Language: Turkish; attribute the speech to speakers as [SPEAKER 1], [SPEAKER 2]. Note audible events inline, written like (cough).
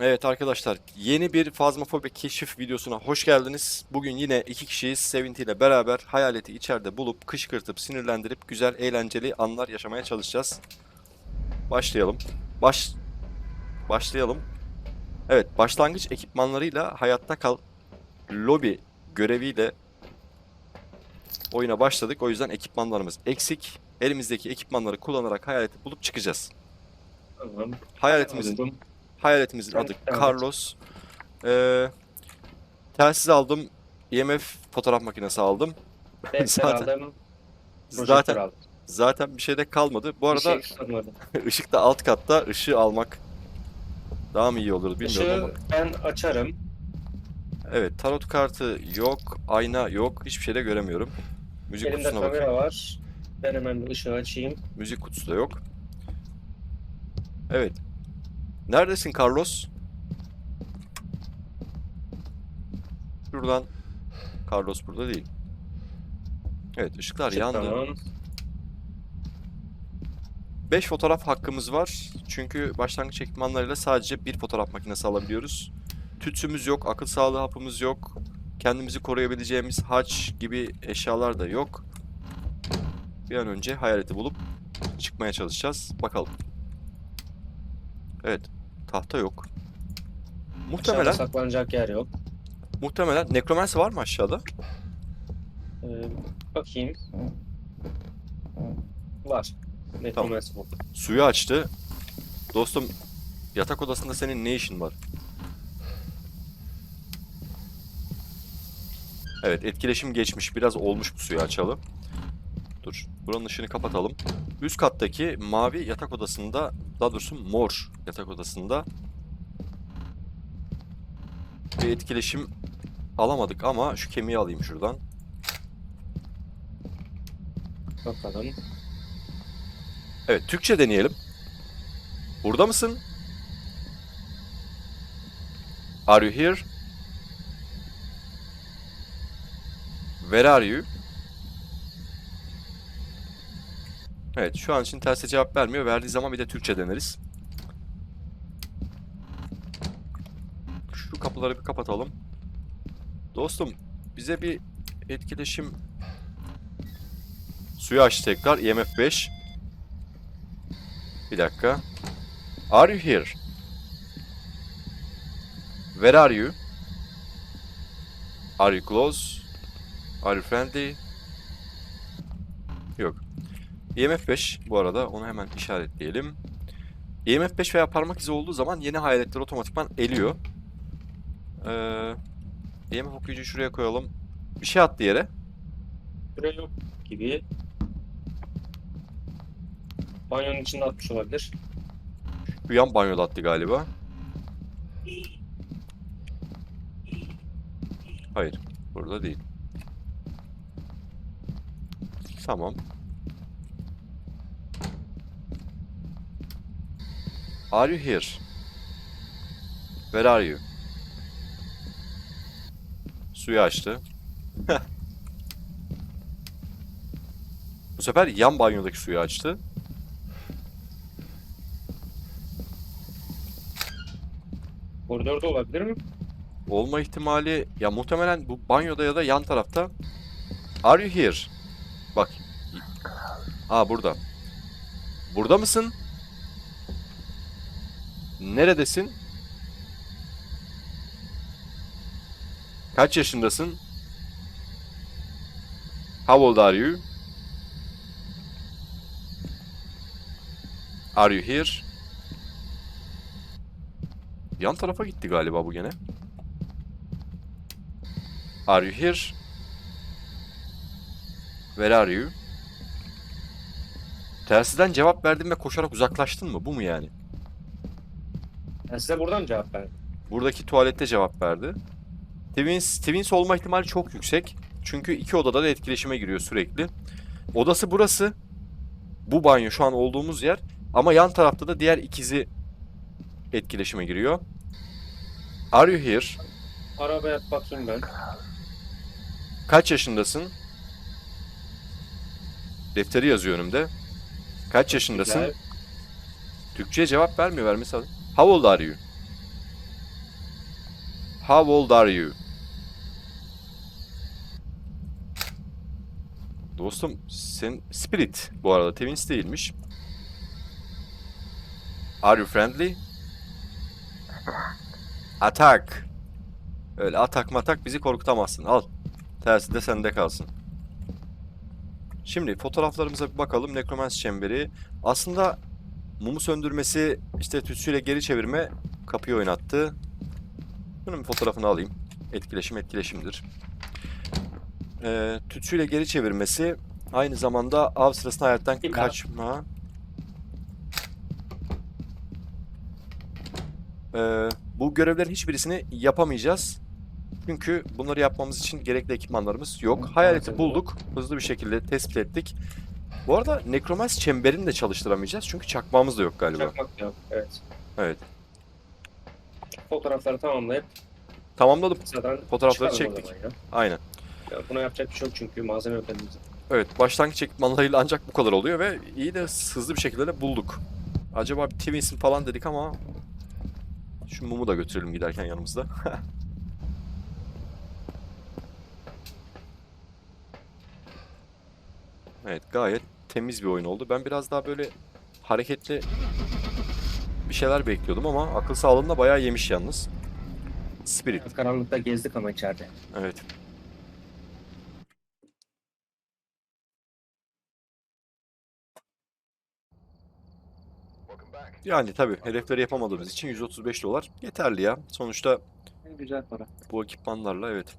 [SPEAKER 1] Evet arkadaşlar yeni bir Phasmophobia keşif videosuna hoş geldiniz. Bugün yine iki kişiyiz. Sevinti ile beraber hayaleti içeride bulup kışkırtıp sinirlendirip güzel eğlenceli anlar yaşamaya çalışacağız. Başlayalım. Baş başlayalım. Evet başlangıç ekipmanlarıyla hayatta kal lobi göreviyle oyuna başladık. O yüzden ekipmanlarımız eksik. Elimizdeki ekipmanları kullanarak hayaleti bulup çıkacağız.
[SPEAKER 2] Tamam.
[SPEAKER 1] Hayaletimizin. Hayaletimizin adı
[SPEAKER 2] evet.
[SPEAKER 1] Carlos. Ee, telsiz aldım. IMF fotoğraf makinesi aldım. (laughs) Zaten-
[SPEAKER 2] aldım.
[SPEAKER 1] Zaten
[SPEAKER 2] aldım.
[SPEAKER 1] zaten bir şey de kalmadı. Bu arada
[SPEAKER 2] şey (laughs)
[SPEAKER 1] ışık da alt katta. Işığı almak daha mı iyi olur bilmiyorum
[SPEAKER 2] Işığı ben açarım.
[SPEAKER 1] ama. Evet, tarot kartı yok, ayna yok. Hiçbir şey de göremiyorum. Müzik
[SPEAKER 2] Elimde
[SPEAKER 1] kutusuna
[SPEAKER 2] kamera
[SPEAKER 1] bakayım.
[SPEAKER 2] var. Ben hemen ışığı açayım.
[SPEAKER 1] Müzik kutusu da yok. Evet. Neredesin Carlos? Şuradan. Carlos burada değil. Evet, ışıklar
[SPEAKER 2] Işık
[SPEAKER 1] yandı.
[SPEAKER 2] Tamam.
[SPEAKER 1] 5 fotoğraf hakkımız var. Çünkü başlangıç ekipmanlarıyla sadece bir fotoğraf makinesi alabiliyoruz. Tütsümüz yok, akıl sağlığı hapımız yok. Kendimizi koruyabileceğimiz haç gibi eşyalar da yok. Bir an önce hayaleti bulup çıkmaya çalışacağız. Bakalım. Evet, tahta yok.
[SPEAKER 2] Aşağıda
[SPEAKER 1] Muhtemelen,
[SPEAKER 2] saklanacak yer yok.
[SPEAKER 1] muhtemelen nekromansi var mı aşağıda?
[SPEAKER 2] Ee, bakayım. Var. Ne
[SPEAKER 1] Tamam.
[SPEAKER 2] tamam. bu.
[SPEAKER 1] Suyu açtı. Dostum, yatak odasında senin ne işin var? Evet, etkileşim geçmiş. Biraz olmuş bu suyu açalım. Dur, buranın ışığını kapatalım. Üst kattaki mavi yatak odasında, daha doğrusu mor yatak odasında bir etkileşim alamadık ama şu kemiği alayım şuradan.
[SPEAKER 2] Bakalım.
[SPEAKER 1] Evet, Türkçe deneyelim. Burada mısın? Are you here? Where are you? Evet, şu an için terse cevap vermiyor. Verdiği zaman bir de Türkçe deneriz. Şu kapıları bir kapatalım. Dostum, bize bir etkileşim... Suyu aç tekrar. IMF 5. Bir dakika. Are you here? Where are you? Are you close? Are you friendly? IMF 5 bu arada onu hemen işaretleyelim. IMF 5 veya parmak izi olduğu zaman yeni hayaletler otomatikman eliyor. Ee, IMF okuyucuyu şuraya koyalım. Bir şey attı yere.
[SPEAKER 2] Süre yok gibi. Banyonun içinde atmış olabilir.
[SPEAKER 1] Şu yan banyoda attı galiba. Hayır. Burada değil. Tamam. Are you here? Where are you? Suyu açtı. Bu sefer yan banyodaki suyu açtı.
[SPEAKER 2] Koridorda olabilir mi?
[SPEAKER 1] Olma ihtimali ya muhtemelen bu banyoda ya da yan tarafta. Are you here? Bak. Aa burada. Burada mısın? Neredesin? Kaç yaşındasın? How old are you? Are you here? Yan tarafa gitti galiba bu gene. Are you here? Where are you? Telsizden cevap verdin ve koşarak uzaklaştın mı? Bu mu yani?
[SPEAKER 2] Ben size buradan cevap verdim.
[SPEAKER 1] Buradaki tuvalette cevap verdi. Twins, Twins olma ihtimali çok yüksek. Çünkü iki odada da etkileşime giriyor sürekli. Odası burası. Bu banyo şu an olduğumuz yer. Ama yan tarafta da diğer ikizi etkileşime giriyor. Are you here?
[SPEAKER 2] Arabaya bakayım ben.
[SPEAKER 1] Kaç yaşındasın? Defteri yazıyor önümde. Kaç yaşındasın? Türkçe'ye cevap vermiyor vermesi lazım. How old are you? How old are you? Dostum sen Spirit bu arada Twins değilmiş. Are you friendly? Attack. Öyle atak matak bizi korkutamazsın. Al. Tersi de sende kalsın. Şimdi fotoğraflarımıza bir bakalım. Necromancy çemberi. Aslında mumu söndürmesi, işte tütsüyle geri çevirme kapıyı oynattı. Bunun bir fotoğrafını alayım. Etkileşim etkileşimdir. Ee, tütsüyle geri çevirmesi aynı zamanda av sırasında hayattan
[SPEAKER 2] Bir
[SPEAKER 1] kaçma. Ee, bu görevlerin hiçbirisini yapamayacağız. Çünkü bunları yapmamız için gerekli ekipmanlarımız yok. Hayaleti bulduk. Hızlı bir şekilde tespit ettik. Bu arada Necromancy çemberini de çalıştıramayacağız. Çünkü çakmağımız da yok galiba.
[SPEAKER 2] Çakmak yok. Evet.
[SPEAKER 1] Evet.
[SPEAKER 2] Fotoğrafları tamamlayıp
[SPEAKER 1] Tamamladım.
[SPEAKER 2] zaten
[SPEAKER 1] Fotoğrafları
[SPEAKER 2] çıkalım o
[SPEAKER 1] çektik.
[SPEAKER 2] zaman ya.
[SPEAKER 1] Aynen.
[SPEAKER 2] Ya buna yapacak bir şey yok çünkü malzeme yok elimizde.
[SPEAKER 1] Evet, başlangıç ekipmanlarıyla ancak bu kadar oluyor ve iyi de hızlı bir şekilde de bulduk. Acaba bir Twins'in falan dedik ama şu mumu da götürelim giderken yanımızda. (laughs) Evet, gayet temiz bir oyun oldu. Ben biraz daha böyle hareketli bir şeyler bekliyordum ama akıl sağlığını da bayağı yemiş yalnız. Spirit,
[SPEAKER 2] Karanlıkta gezdik ama içeride.
[SPEAKER 1] evet. Yani tabii hedefleri yapamadığımız için 135 dolar yeterli ya. Sonuçta
[SPEAKER 2] Güzel para.
[SPEAKER 1] bu ekipmanlarla evet